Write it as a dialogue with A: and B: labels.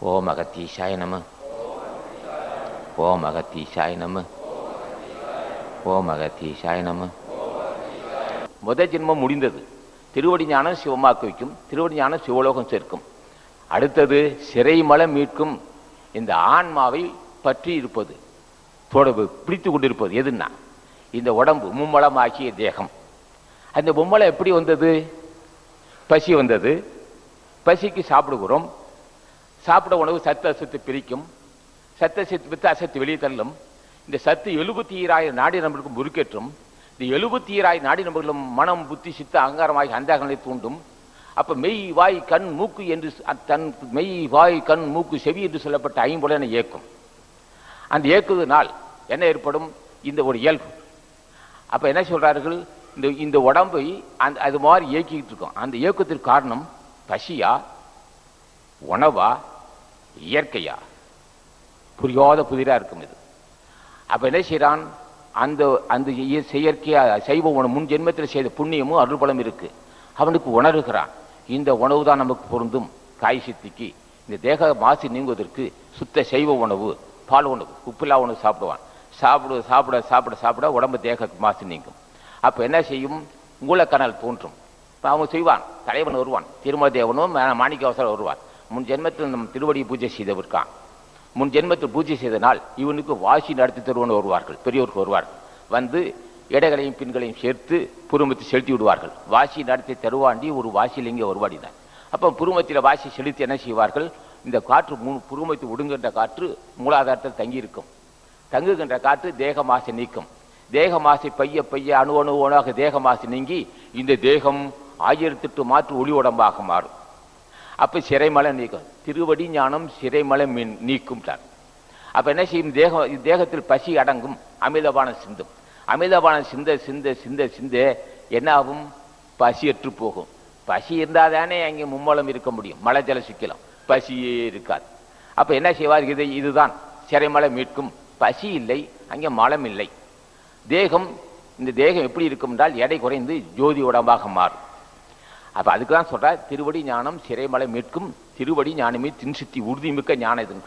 A: ஓம் அகத்தீஷாய நம ஓம் அகத்தீஷாய நம ஓம் அகத்தீஷாய நம முத ஜென்மம் முடிந்தது. திருவடி ஞானம் சிவமாக்க வைக்கும் திருவடி ஞானம் சிவலோகம் சேர்க்கும். அடுத்தது சிறைமலை மீட்கும். இந்த ஆன்மாவை பற்றி இருப்பது. தொடர்பு பிடித்து கொண்டிருப்பது எதுன்னா? இந்த உடம்பு மும்மலமாக்கிய தேகம். அந்த மும்மலம் எப்படி வந்தது? பசி வந்தது. பசிக்கு சாப்பிடுகிறோம். சாப்பிட உணவு சத்து அசத்து பிரிக்கும். சத்த சத்து வித்து அசத்து வெளியே தள்ளும். இந்த சத்து எழுபத்தி ஈராயிரம் நாடி நபர்களுக்கும் முறுக்கேற்றும். இந்த எழுபத்தி ஈராயிரம் நாடி நம்பர்களும் மனம் புத்தி சித்த அங்காரமாகி அந்தாகங்களை தூண்டும். அப்போ மெய் வாய் கண் மூக்கு என்று தன் மெய் வாய் கண் மூக்கு செவி என்று சொல்லப்பட்ட ஐம்புலனை இயக்கும். அந்த இயக்குவதனால் என்ன ஏற்படும்? இந்த ஒரு இயல்பு. அப்போ என்ன சொல்கிறார்கள் இந்த இந்த உடம்பை அந்த அது மாதிரி இயக்கிக்கிட்டு இருக்கோம். அந்த இயக்கத்திற்கு காரணம் பசியா? உணவா? இயற்கையா? புரியாத புதிரா இருக்கும் இது. அப்ப என்ன செய்யறான் அந்த அந்த செயற்கையா சைவ உணவு முன் ஜென்மத்தில் செய்த புண்ணியமும் அருள்பலம் இருக்கு. அவனுக்கு உணர்கிறான். இந்த உணவு தான் நமக்கு பொருந்தும். காய் சித்திக்கு. இந்த தேக மாசு நீங்குவதற்கு சுத்த சைவ உணவு பால் உணவு உப்பில்லா உணவு சாப்பிடுவான். சாப்பிட சாப்பிட சாப்பிட சாப்பிட உடம்பு தேக மாசு நீங்கும். அப்ப என்ன செய்யும்? மூலக்கணல் தோன்றும். அவன் செய்வான். தலைவன் வருவான். திருமதேவனும் மாணிக்க அவசரம் வருவான் முன் ஜென்மத்தில் நம் திருவடி பூஜை செய்தவர்கான் முன் ஜென்மத்தில் பூஜை செய்தனால் இவனுக்கு வாசி நடத்தி தருவன் வருவார்கள் பெரியோருக்கு வருவார்கள் வந்து இடைகளையும் பின்களையும் சேர்த்து புருமத்தை செலுத்தி விடுவார்கள். வாசி நடத்தி தருவாண்டி ஒரு வாசியில் இங்கே வருவாடினார். அப்போ புருமத்தில் வாசி செலுத்தி என்ன செய்வார்கள்? இந்த காற்று மூணு புருமத்தை ஒடுங்குகின்ற காற்று மூலாதாரத்தில் தங்கியிருக்கும். தங்குகின்ற காற்று தேக மாசை நீக்கும். தேக மாசை பைய பைய அணு அணு அணுவாக தேக மாசை நீங்கி இந்த தேகம் ஆயிரத்தெட்டு மாற்று ஒளி உடம்பாக மாறும். அப்போ சிறைமலை நீக்கும். திருவடி ஞானம் சிறைமலை மீன் நீக்கும்ட்டார். அப்போ என்ன செய்யும்? தேகம் தேகத்தில் பசி அடங்கும். அமிதபானம் சிந்தும். அமிதபானம் சிந்த சிந்த சிந்த சிந்த என்ன ஆகும் பசியற்று போகும். பசி இருந்தால் தானே அங்கே மும்மலம் இருக்க முடியும். மலை ஜல சிக்கலாம். பசியே இருக்காது. அப்போ என்ன செய்வார்? இது இதுதான். சிறைமலை மீட்கும். பசி இல்லை. அங்கே மலம் இல்லை. தேகம் இந்த தேகம் எப்படி இருக்கும் என்றால் எடை குறைந்து ஜோதி உடம்பாக மாறும். அப்போ அதுக்கு தான் சொல்கிறார் திருவடி ஞானம் சிறைமலை மீட்கும் திருவடி ஞானமே தின்சித்தி உறுதிமிக்க ஞானம் இதுங்க